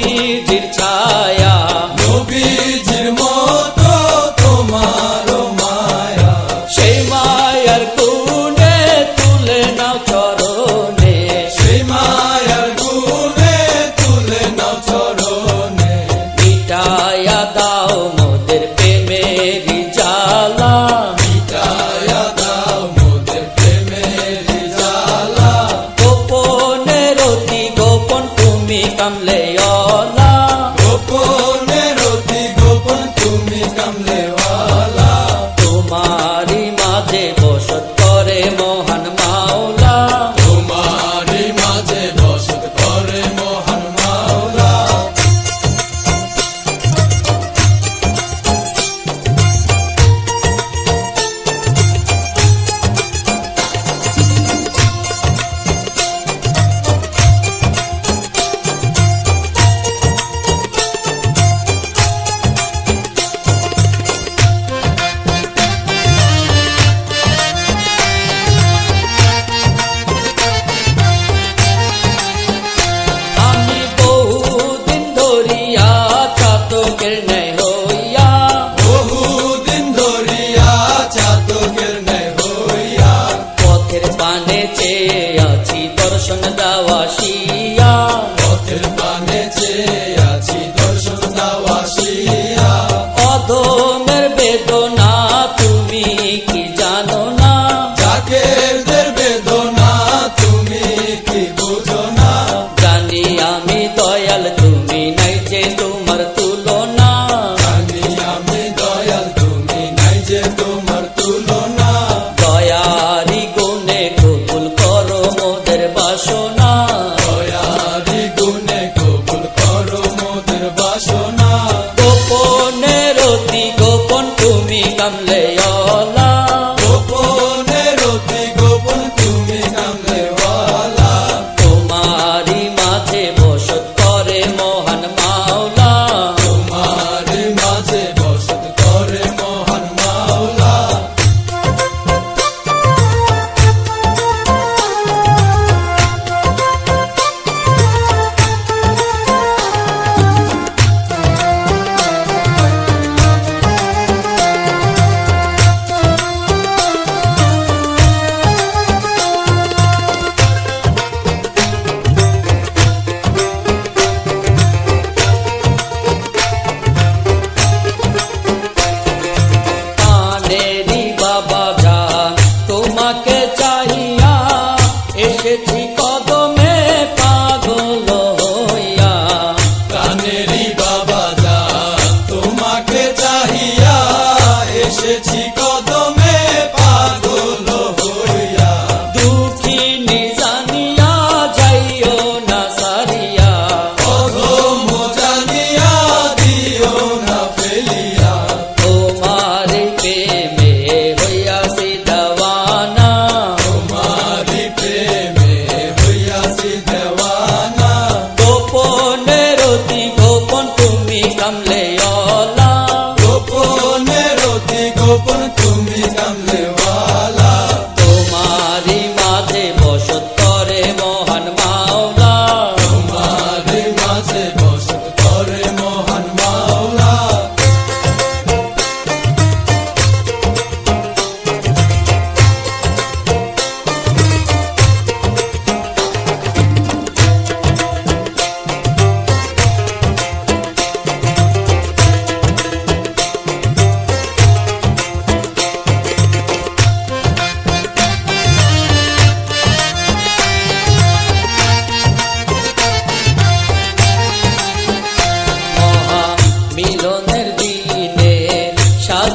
নবীজির ছায়া। নবীজির মতো তোমার মায়া। সেই মায়ার গুণে তুলে নাও চরণে। সেই মায়ার গুণে তুলে নাও চরণে। মিটায়া দাও মোদের প্রেমের জালা মিটায়া দাও মোদের প্রেমের জালা গোপনের অতি গোপন তুমি কামলে পানে চেয়ে আছি দর্শন দাওয়া শিয়া। পথের পানে চেয়ে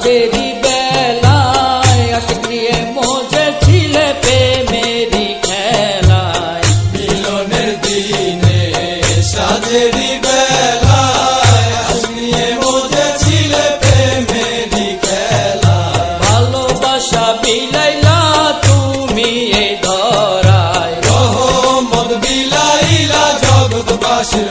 রাতেরই বেলায় আশিক নিয়ে মজে ছিলে প্রেমেরই খেলায়। মিলনের দিনে সাজেরই বেলায় আশিক নিয়ে মজে ছিলে প্রেমেরই খেলায়। ভালোবাসা বিলাইলা তুমি এই ধরায়। রহমত বিলাইলা জগৎবাসীর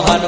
মহান